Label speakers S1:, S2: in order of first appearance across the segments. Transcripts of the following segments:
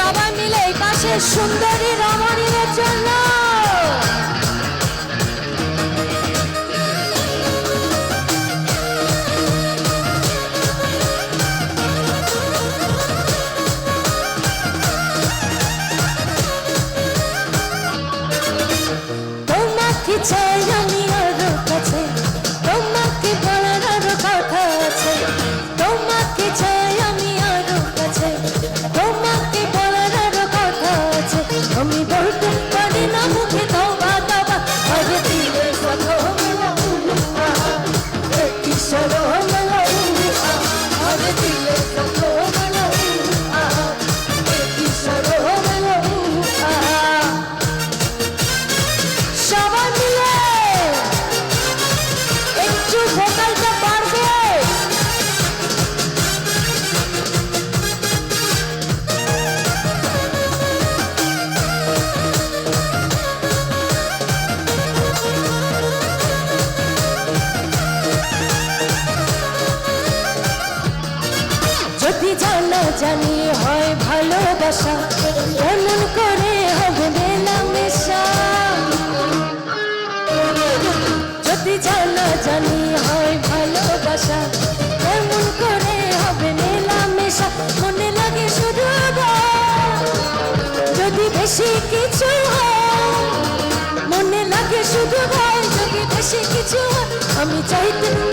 S1: সবাই মিলে এই পাশে সুন্দরী রমণীর জন্য যদি জানা জানি হয় ভালোবাসা কেমন করে হবে মেলামেশা যদি জানা জানি হয় ভালোবাসা কেমন করে হবে মেলামেশা মনে লাগে শুধু যদি বেশি কিছু মনে লাগে শুধু ভয় যদি বেশি কিছু আমি চাইতে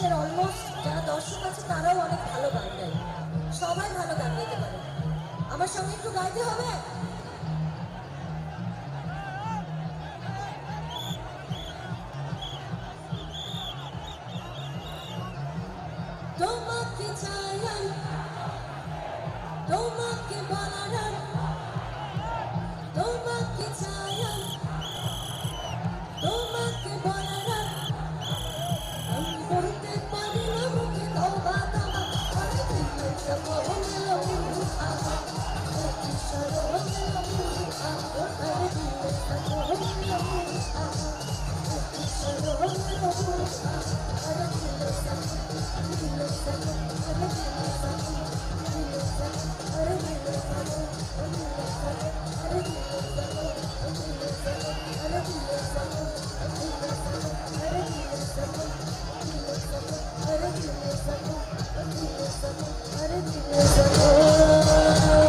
S2: দেশের অলমোস্ট যারা দর্শক আছে, তারাও অনেক ভালো গান গায়। সবাই ভালো গান গাইতে পারে। আমার সঙ্গে একটু গাইতে হবে? Thank you.